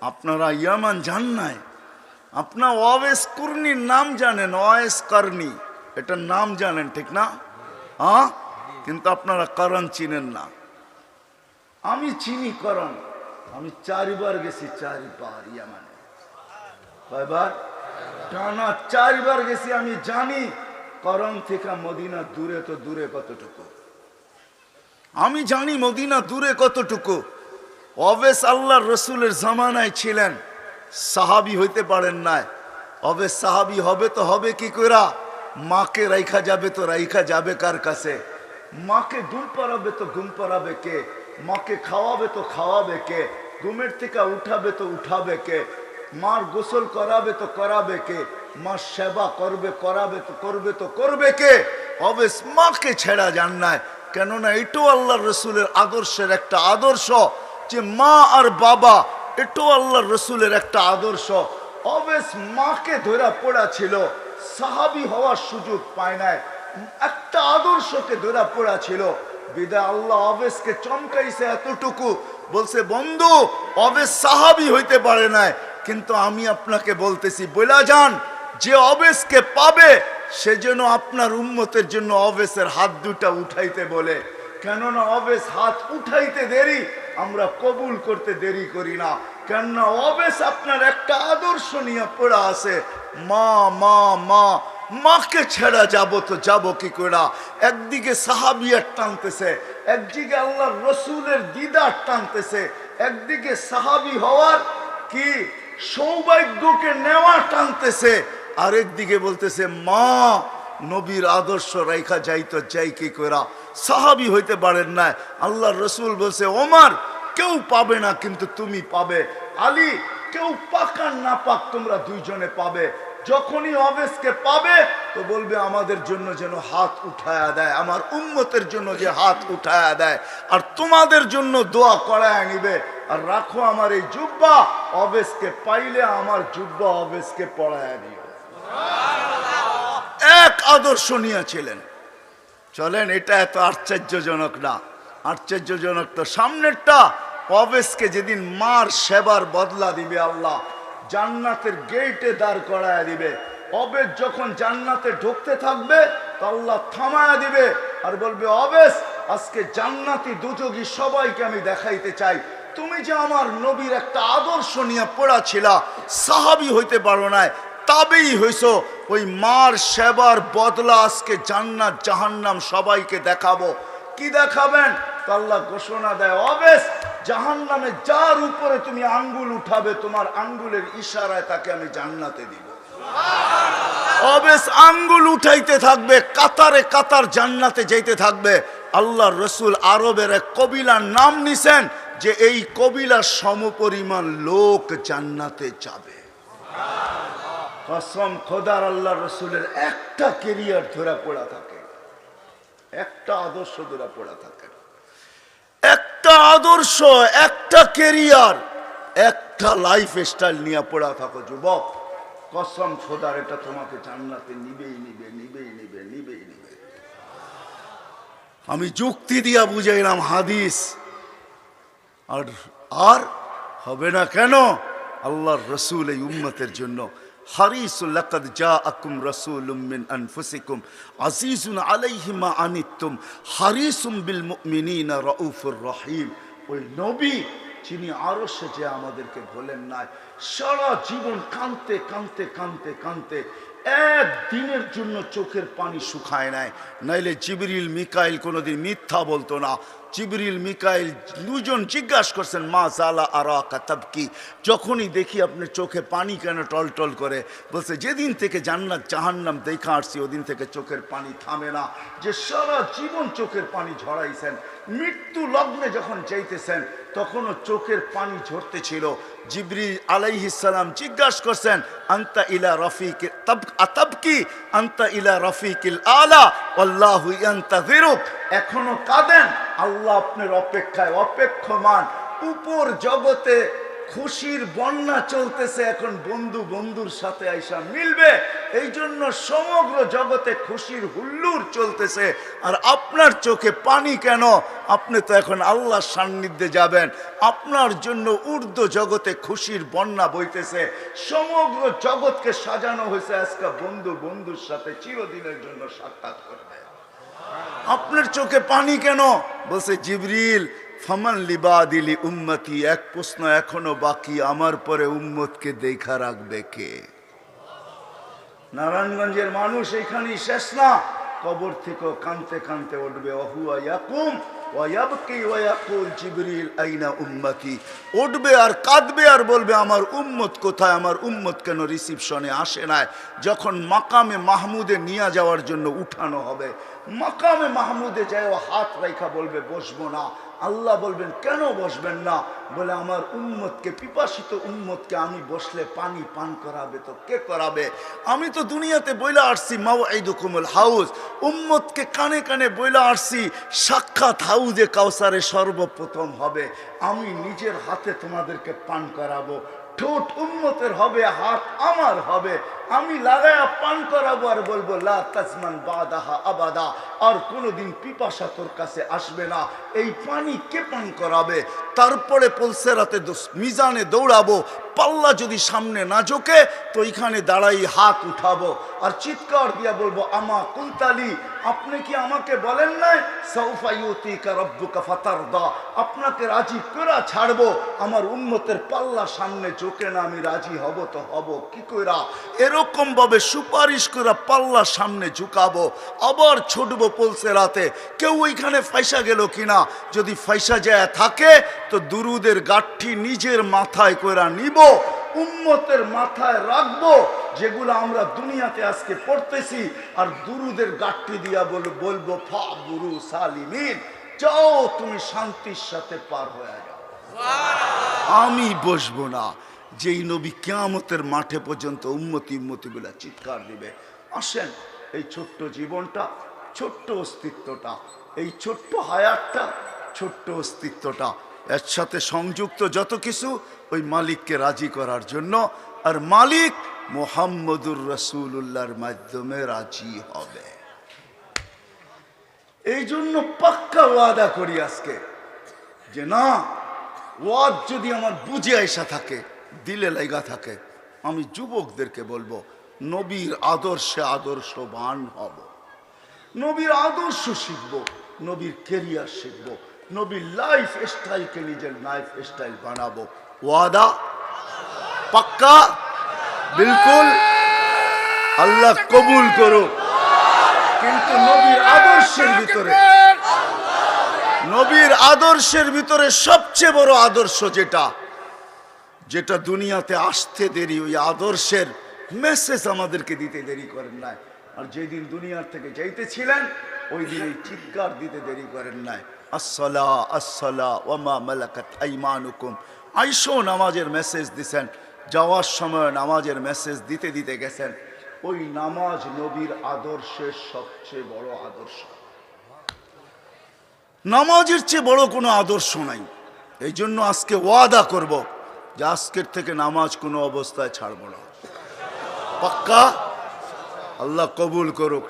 আপনারা ইয়ামান জান নাই। আপনার ওয়েস কুর্নির নাম জানেন ওয়েস করনি। এটার নাম জানেন, ঠিক না? হ্যাঁ কিন্তু আপনারা করণ চিনেন না। আমি চিনি করণ। আমি চারিবার গেছি, চারিবার ইয়ামানে। কয়বার? টানা চারবার গেছি, আমি জানি। করণ থেকে মদিনা দূরে তো দূরে কতটুকু? আমি জানি মদিনা দূরে কতটুকু। অবেস আল্লাহ রসুলের জামানায় ছিলেন। সাহাবি হইতে পারেন নাই। অবেস সাহাবি হবে তো হবে কি কইরা? মাকে রাইখা যাবে তো রাইখা যাবে কার কাছে? মাকে ঘুম পাড়াবে তো ঘুম পাড়াবে কে? মাকে খাওয়াবে তো খাওয়াবে কে? ঘুমের থেকে উঠাবে তো উঠাবে কে? মার গোসল করাবে তো করাবে কে? মা সেবা করবে, করাবে তো করবে তো করবে কে? অবেস মাকে ছেড়া যান নাই। কেননা এটাও আল্লাহ রসুলের আদর্শের একটা আদর্শ। যে মা আর বাবা, এটাও আল্লাহ রসুলের একটা আদর্শ। অবেস মাকে ধরা পড়া ছিল, সাহাবি হওয়ার সুযোগ পায় নাই। একটা আদর্শকে ধরা পড়া ছিল। বিদা আল্লাহ অবেশকে চমকাইছে এতটুকু। বলছে, বন্ধু, অবেশ সাহাবি হইতে পারে নাই, কিন্তু আমি আপনাকে বলতেছি বলা যান, যে অবেশকে পাবে, সে যেন আপনার উন্মতের জন্য অবেশের হাত দুটা উঠাইতে বলে। কেননা অবেশ হাত উঠাইতে দেরি আমরা কবুল করতে দেরি করি না। কেননা অবেশ আপনার একটা আদর্শ নিয়ে পড়া আছে। মা মা মা, মাকে ছেড়া যাব তো যাব কি করে? একদিকে সাহাবিয়ার টানতেছে, একদিকে আল্লাহ রসুলের দিদার টানতেছে, একদিকে সাহাবি হওয়ার কি সৌভাগ্যকে নেওয়া টানতেছে। আরেক দিকে বলতেছে, মা, নবীর আদর্শ রেখা যাইতো, যাই কি করা? সাহাবি হইতে পারেন না আল্লাহ রসুল বলছে, ওমার কেউ পাবে না, কিন্তু তুমি পাবে। আলী, কেউ পাক আর না পাক তোমরা দুইজনে পাবে। যখনই অবেশকে পাবে, তো বলবে আমাদের জন্য যেন হাত উঠায়া দেয়, আমার উম্মতের জন্য যে হাত উঠায়া দেয়। আর তোমাদের জন্য দোয়া করায় নিবে। আর রাখো আমার এই জুব্বা, অবেশকে পাইলে আমার জুব্বা অবেশকে পড়ায় দিও। এক আদর্শ নিয়েছিলেন। চলেন, এটা এত আশ্চর্যজনক না। আশ্চর্যজনক তো সামনেরটা অবেশকে যেদিন মার সেবার বদলা দিবে আল্লাহ, জান্নাতের গেটে দাঁড় করায় দিবে। অবেশ যখন জান্নাতে ঢুকতে থাকবে, তো আল্লাহ থামায়া দিবে আর বলবে, অবেশ, আজকে জান্নাতি দুযোগী সবাইকে আমি দেখাইতে চাই। তুমি যে আমার নবীর একটা আদর্শ নিয়ে পড়া ছিলা সাহাবি হইতে পারো না তাবেই হইছ। ওই মার সেবার বদলা আজকে জান্নাত, জাহান্নাম সবাইকে দেখাবো। কি দেখাবেন? তো আল্লাহ ঘোষণা দেয়, অবেশ জাহান্নামে যার উপরে তুমি আঙ্গুল উঠাবে, তোমার আঙ্গুলের ইশারায় তাকে আমি জান্নাতে দিব। অবেশ আঙ্গুল উঠাইতে থাকবে, কাতারে কাতার জান্নাতে যাইতে থাকবে। আল্লাহ রসুল আরবের এক কবিলার নাম নিছেন যে এই কবিলার সমপরিমাণ লোক জান্নাতে যাবে। কসম খোদার আল্লাহ রসুলের একটা কেরিয়ার ধরা পড়া থাকে, একটা আদর্শ ধরা পড়া থাকে। আদর্শ, একটা কেরিয়ার একটা লাইফ স্টাইল নিয়ে পড়া থাকো, যুবক। কসম খোদার, এটা তোমাকে জান্নাতে নিবেই, নিবে নিবেই নিবে নিবেই, নিবে। আমি যুক্তি দিয়া বুঝাইলাম হাদিস। আর আর হবে না কেন? আল্লাহর রসুল এই উম্মতের জন্য মিন আনিতুম হারিসুম বিল ওই নবী যিনি যে আমাদেরকে বলেন নাই, সারা জীবন কানতে কানতে কানতে কানতে এক দিনের জন্য চোখের পানি শুকায় নাই। নাইলে জিবরিল মিকাইল কোনোদিন মিথ্যা বলতো না। জিবরিল মিকাইল দুজন জিজ্ঞাসা করছেন, মা জালা আরা কাতাব কি যখনই দেখি আপনি চোখে পানি কেন টলটল করে? বলছে, যেদিন থেকে জান্নাত জাহান্নাম দেখা আসছি, ওদিন থেকে চোখের পানি থামে না। যে সারা জীবন চোখের পানি ঝরাইছেন, মৃত্যু লগ্নে যখন যাইতেছেন তখনও চোখের পানি ঝরতেছিল। জিবরি আলাইহিসালাম জিজ্ঞাসা করছেন, আন্তা ইলা রফিক আতাবকি? আন্তা ইলা রফিকিল আলা? আল্লাহ ইয়ান্তাযিরুক এখনও কাঁদেন। আল্লাহ আপনার অপেক্ষায় অপেক্ষমান। উপর জগতে খুশির বন্যা চলতেছে এখন বন্ধু বন্ধুর সাথে আইসা মিলবে। এই জন্য সমগ্র জগতে খুশির হুল্লুর চলতেছে। আর আপনার চোখে পানি কেন? আপনি তো এখন আল্লাহর সান্নিধ্যে যাবেন। আপনার জন্য ঊর্ধ্ব জগতে খুশির বন্যা বইতেছে। সমগ্র জগৎকে সাজানো হয়েছে আজকে বন্ধু বন্ধুর সাথে চিরদিনের জন্য সাক্ষাৎ করবে। আপনার চোখে পানি কেন? বলছে, জিবরিল ফামান লিবা দিলি উম্মতি, এক প্রশ্ন এখনও বাকি, আমার পরে উম্মতকে দেখা রাখবে কে? নারায়ণগঞ্জের মানুষ এখানেই শেষ না। কবর থেকে কানতে কানতে উঠবে, অহুয়া ইয়াকুম ওয়ায়াবকি ওয়ায়াকুল জিবরিল, আইনা উম্মতি। উঠবে আর কাঁদবে আর বলবে, আমার উম্মত কোথায়? আমার উম্মত কেন রিসিপশনে আসে নাই? যখন মাকামে মাহমুদে নিয়ে যাওয়ার জন্য উঠানো হবে মাকামে মাহমুদে যায়, ও হাত রেখা বলবে, বসবো না। আল্লাহ বলবেন, কেন বসবেন না? বলে, আমার উম্মতকে, পিপাসিত উম্মতকে আমি বসলে পানি পান করাবে তো কে করাবে? আমি তো দুনিয়াতে বইলা আসছি মাও এইদুকুমুল হাউস উম্মতকে কানে কানে বইলা আসছি, সাক্ষাৎ হাউজে কাউসারে সর্বপ্রথম হবে। আমি নিজের হাতে তোমাদেরকে পান করাবো। ঠোঁট উন্মতের হবে, হাত আমার হবে। আমি লাগায়া পান করাবো আর বলব, লা বাদাহা আবাদা, আর কোনোদিন পিপাসা তোর কাছে আসবে না। এই পানি কে পান করাবে? তারপরে পলসেরাতে দোস- মিজানে দৌড়াবো, পাল্লা যদি সামনে না ঝোঁকে, তো এখানে দাঁড়াই হাত উঠাবো। আর চিৎকার দিয়া বলব, আমা কুলতালি আপনি কি আমাকে বলেন নাই? সৌফাইউতিকা রব্বুকা ফাতারদা, আপনাকে রাজি করা ছাড়বো। আমার উন্মতের পাল্লা সামনে চোখে না, আমি রাজি হব তো হব, কি কইরা? এরকম ভাবে সুপারিশ করে পাল্লা সামনে ঝুঁকাবো, আবার ছুটবো পলসে রাতে কেউ ওইখানে ফাইসা গেল কিনা? যদি ফাইসা যায় থাকে, তো দুরুদের গাঠি নিজের মাথায় কইরা নিব, উম্মতের মাথায় রাখব, যেগুলো আমরা দুনিয়াতে আজকে পড়তেছি, আর দুরুদের গাঠটি দিয়া বল, বলব ফা বুরু সালিমিন, যাও তুমি শান্তির সাথে পার হয়ে যাও। আমি বসবো না। যেই নবী কেয়ামতের মাঠে পর্যন্ত উন্মতি উন্মতিগুলা চিৎকার দিবে। আসেন, এই ছোট্ট জীবনটা, ছোট্ট অস্তিত্বটা, এই ছোট্ট হায়াতটা, ছোট্ট অস্তিত্বটা এর সাথে সংযুক্ত যত কিছু ওই মালিককে রাজি করার জন্য, আর মালিক মোহাম্মদুর রসুল্লাহর মাধ্যমে রাজি হবে। এই জন্য পাক্কা ওয়াদা করি আজকে, যে না, ওয়াদ যদি আমার বুঝে আইসা থাকে দিলে লাইগা থাকে। আমি যুবকদেরকে বলব, নবীর আদর্শে আদর্শবান হব। নবীর আদর্শ শিখব, নবীর কেরিয়ার শিখব, নবীর লাইফ স্টাইলকে নিজের লাইফ স্টাইল বানাবো। ওয়াদা? পাক্কা? বিলকুল? আল্লাহ কবুল করো কিন্তু নবীর আদর্শের ভিতরে, নবীর আদর্শের ভিতরে সবচেয়ে বড় আদর্শ যেটা যেটা দুনিয়াতে আসতে দেরি, ওই আদর্শের মেসেজ আমাদেরকে দিতে দেরি করেন নাই। আর যেদিন দুনিয়ার থেকে যাইতেছিলেন, ওই দিন এই চিৎকার দিতে দেরি করেন নাই। আসসালা আসসালা ওমা মালাকাত আইমানুকুম। আইসো, নামাজের মেসেজ দিছেন। যাওয়ার সময় নামাজের মেসেজ দিতে দিতে গেছেন। ওই নামাজ নবীর আদর্শের সবচেয়ে বড় আদর্শ। নামাজের চেয়ে বড় কোনো আদর্শ নাই। এই জন্য আজকে ওয়াদা করব যে আজকের থেকে নামাজ কোনো অবস্থায় ছাড়বো না। পাক্কা? আল্লাহ কবুল করুক।